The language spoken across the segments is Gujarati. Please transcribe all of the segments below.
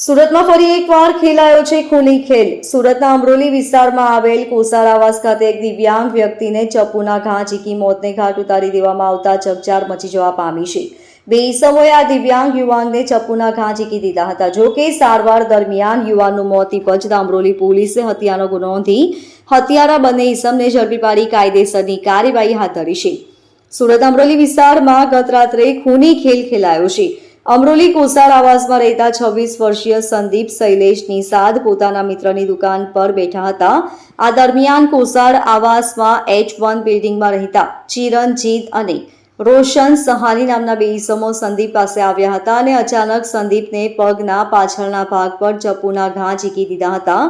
સુરતમાં ફરી એકવાર ખેલાયો છે ખૂની ખેલ. સુરતના અમરોલી વિસ્તારમાં આવેલ કોસાર આવાસ ખાતે એક દિવ્યાંગ વ્યક્તિને ચપ્પુના ઘા ઝીકી મોતને ઘાટ ઉતારી દેવામાં આવતા ચકચાર મચી જવા પામી છે. બે ઈસમોએ આ દિવ્યાંગ યુવાનને ચપ્પુના ઘા ઝીકી દીધા હતા. જો કે સારવાર દરમિયાન યુવાનનું મોત નિપજતા અમરોલી પોલીસે હત્યાનો ગુનો નોંધી હત્યારા બંને ઈસમને ઝડપી પાડી કાયદેસરની કાર્યવાહી હાથ ધરી છે. સુરત અમરોલી વિસ્તારમાં ગત રાત્રે ખૂની ખેલ ખેલાયો છે. અમરોલી કોસાર આવાસમાં રહેતા છવ્વીસ વર્ષીય સંદીપ શૈલેષ નિષાદ પોતાના મિત્રની દુકાન પર બેઠા હતા. આ દરમિયાન કોસાર આવાસમાં એચ વન બિલ્ડિંગમાં રહેતા ચિરંજીત અને રોશન સહાની નામના બે ઈસમો સંદીપ પાસે આવ્યા હતા અને અચાનક સંદીપને પગના પાછળના ભાગ પર ચપ્પુના ઘા ઝીકી દીધા હતા.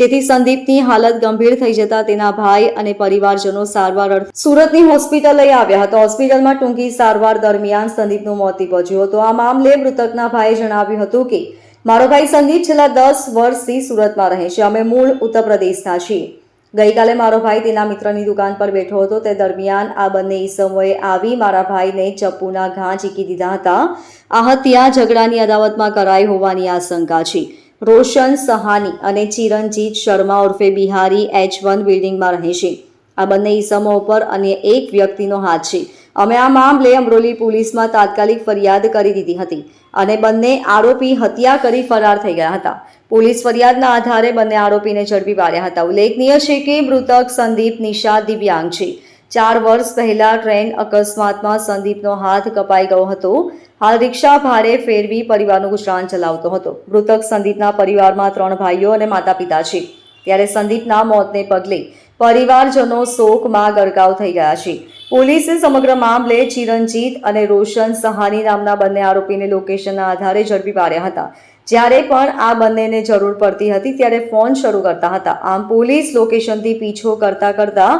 જેથી સંદીપની હાલત ગંભીર થઈ જતા તેના ભાઈ અને પરિવારજનો સારવાર સુરતની હોસ્પિટલ લઈ આવ્યા હતા. હોસ્પિટલમાં ટૂંકી સારવાર દરમિયાન સંદીપનું મોત નીપજ્યું હતું. આ મામલે મૃતકના ભાઈએ જણાવ્યું હતું કે, મારો ભાઈ સંદીપ છેલ્લા દસ વર્ષથી સુરતમાં રહે છે. અમે મૂળ ઉત્તર પ્રદેશના છીએ. ગઈકાલે મારો ભાઈ તેના મિત્રની દુકાન પર બેઠો હતો. તે દરમિયાન આ બંને ઈસમોએ આવી મારા ભાઈને ચપ્પુના ઘા ચીકી દીધા હતા. આ હત્યા ઝઘડાની અદાવતમાં કરાઈ હોવાની આશંકા છે. રોશન, સહાની અને ચિરંજીત શર્મા ઉર્ફે બિહારી એચ વન બિલ્ડિંગમાં રહે છે. આ બંને ઈસમો ઉપર અન્ય એક વ્યક્તિનો હાથ છે. અમે આ મામલે અમરોલી પોલીસમાં તાત્કાલિક ફરિયાદ કરી દીધી હતી અને બંને આરોપી હત્યા કરી ફરાર થઈ ગયા હતા. પોલીસ ફરિયાદના આધારે બંને આરોપીને ઝડપી પાડ્યા હતા. ઉલ્લેખનીય છે કે મૃતક સંદીપ નિશા દિવ્યાંગ છે. ચાર વર્ષ પહેલા ટ્રેન અકસ્માતમાં સંદીપનો હાથ કપાઈ ગયો હતો. હાલ રિક્ષા ભાડે ફેરવી પરિવારનું ગુજરાન ચલાવતો હતો. મૃતક સંદીપના પરિવારમાં ત્રણ ભાઈઓ અને માતા પિતા છે. ત્યારે સંદીપના મોતને પગલે પરિવારજનો શોકમાં ગરકાવ થઈ ગયા છે. પોલીસે સમગ્ર મામલે ચિરંજીત અને રોશન સહાની નામના બંને આરોપીને લોકેશનના આધારે ઝડપી પાડ્યા હતા. જ્યારે પણ આ બંનેને જરૂર પડતી હતી, ત્યારે ફોન શરૂ કરતા હતા. આમ પોલીસ લોકેશનથી પીછો કરતા કરતા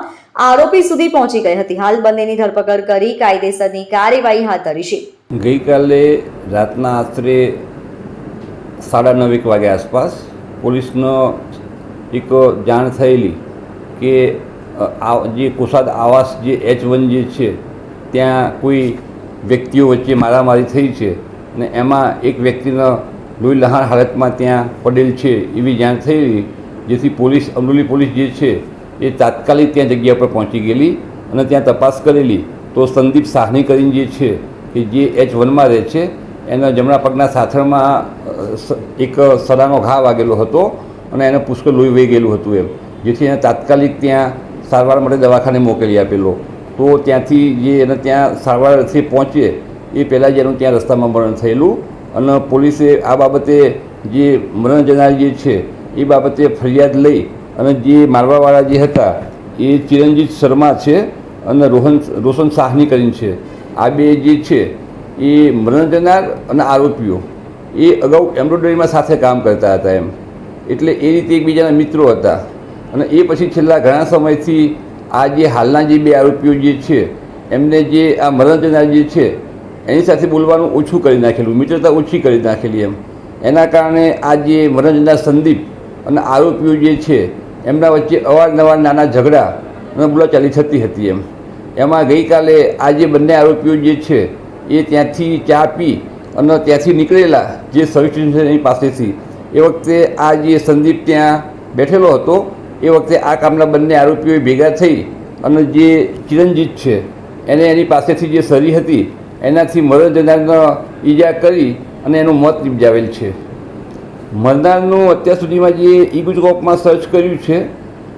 આરોપી સુધી પહોંચી ગઈ હતી. હાલ બંનેની ધરપકડ કરી કાયદેસરની કાર્યવાહી હાથ ધરી છે. ગઈકાલે રાતના આશરે સાડા નવ એક વાગ્યા આસપાસ પોલીસનો એક જાણ થયેલી કે જે કુસાદ આવાસ જે એચ વન જે છે, ત્યાં કોઈ વ્યક્તિઓ વચ્ચે મારામારી થઈ છે અને એમાં એક વ્યક્તિના લોહી લહાણ હાલતમાં ત્યાં પડેલ છે એવી જાણ થયેલી જેથી પોલીસ, અમરોલી પોલીસ જે છે, એ તાત્કાલિક ત્યાં જગ્યા પર પહોંચી ગયેલી અને ત્યાં તપાસ કરેલી. તો સંદીપ સાહની કરીને જે છે, કે જે એચ વનમાં રહે છે, એના જમણા પગના સાથળમાં એક સડાનો ઘા વાગેલો હતો અને એને પુષ્કળ લોહી વહી ગયેલું હતું એમ. જેથી એને તાત્કાલિક ત્યાં સારવાર માટે દવાખાને મોકલી આપેલો. તો ત્યાંથી જે એને ત્યાં સારવાર અર્થે પહોંચે એ પહેલાં જ એનું ત્યાં રસ્તામાં મરણ થયેલું અને પોલીસે આ બાબતે જે મરણ જનાર જે છે, એ બાબતે ફરિયાદ લઈ અને જે મારવાવાળા જે હતા, એ ચિરંજીત શર્મા છે અને રોહન, રોશન સાહની કરીને છે. આ બે જે છે, એ મરણ જનાર અને આરોપીઓ. એ અગાઉ એમ્બ્રોઇડરીમાં સાથે કામ કરતા હતા એમ. એટલે એ રીતે એકબીજાના મિત્રો હતા. અને એ પછી છેલ્લા ઘણા સમયથી આ જે હાલના જે બે આરોપીઓ જે છે, એમને જે આ મરણ જનાર જે છે, એની સાથે બોલવાનું ઓછું કરી નાખેલું, મિત્રતા ઓછી કરી નાખેલી એમ. એના કારણે આ જે મરણ જનાર સંદીપ અને આરોપીઓ જે છે, એમના વચ્ચે અવારનવાર નાના ઝઘડા અને બોલાચાલી થતી હતી એમ. એમાં ગઈકાલે આ જે બંને આરોપીઓ જે છે, એ ત્યાંથી ચા પી અને ત્યાંથી નીકળેલા જે સર્વિસ સ્ટેશનની પાસેથી, એ વખતે આ જે સંદીપ ત્યાં બેઠેલો હતો એ વખતે આ કામના બંને આરોપીઓ ભેગા થઈ અને જે ચિરંજીત છે, એને એની પાસેથી જે સરી હતી, એનાથી મરણ જનારનો ઈજા કરી અને એનું મોત નિપજાવેલ છે. મરનારનું અત્યાર સુધીમાં જે ઈ ગુજરાતમાં સર્ચ કર્યું છે,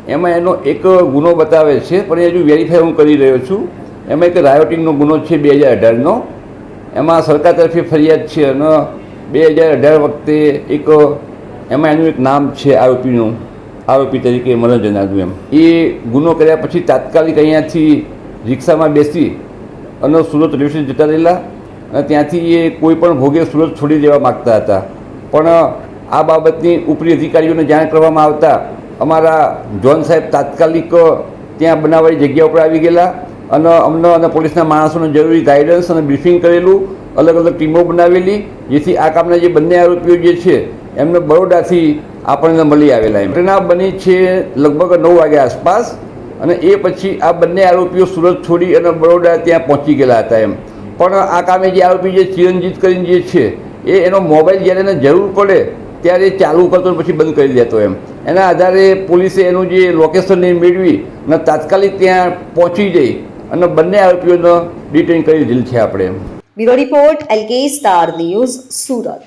એમાં એનો એક ગુનો બતાવે છે, પણ એ હજુ વેરીફાઈ હું કરી રહ્યો છું. એમાં એક રાયોટિંગનો ગુનો છે બે હજાર અઢારનો. એમાં સરકાર તરફે ફરિયાદ છે અને બે હજાર અઢાર વખતે એક, એમાં એનું એક નામ છે આરોપીનું. આરોપી તરીકે મરણ જનારનું એમ. એ ગુનો કર્યા પછી તાત્કાલિક અહીંયાથી રિક્ષામાં બેસી અને સુરત રેલવે સ્ટેશન જતા રહેલા અને ત્યાંથી એ કોઈ પણ ભોગે સુરત છોડી દેવા માગતા હતા. પણ આ બાબતની ઉપરી અધિકારીઓને જાણ કરવામાં આવતા અમારા જોન સાહેબ તાત્કાલિક ત્યાં બનાવવાની જગ્યા ઉપર આવી ગયેલા અને અમને અને પોલીસના માણસોને જરૂરી ગાઈડન્સ અને બ્રીફિંગ કરેલું, અલગ અલગ ટીમો બનાવેલી, જેથી આ કામના જે બંને આરોપીઓ જે છે, એમને બરોડાથી આપણને મળી આવેલા એમ. ઘટના બની છે લગભગ નવ વાગ્યા આસપાસ અને એ પછી આ બંને આરોપીઓ સુરત છોડી અને બરોડા ત્યાં પહોંચી ગયેલા હતા એમ. પણ આ કામે જે આરોપી જે ચિરંજીત કરીને જે છે, એ એનો મોબાઈલ જ્યારે એને જરૂર પડે ત્યારે ચાલુ કરતો પછી બંધ કરી દેતો એમ. એના આધારે પોલીસે એનું જે લોકેશન મેળવી અને તાત્કાલિક ત્યાં પહોંચી જઈ અને બંને આરોપીઓને ડિટેન કરી દીધેલ છે આપણે bureau report LK star news Surat.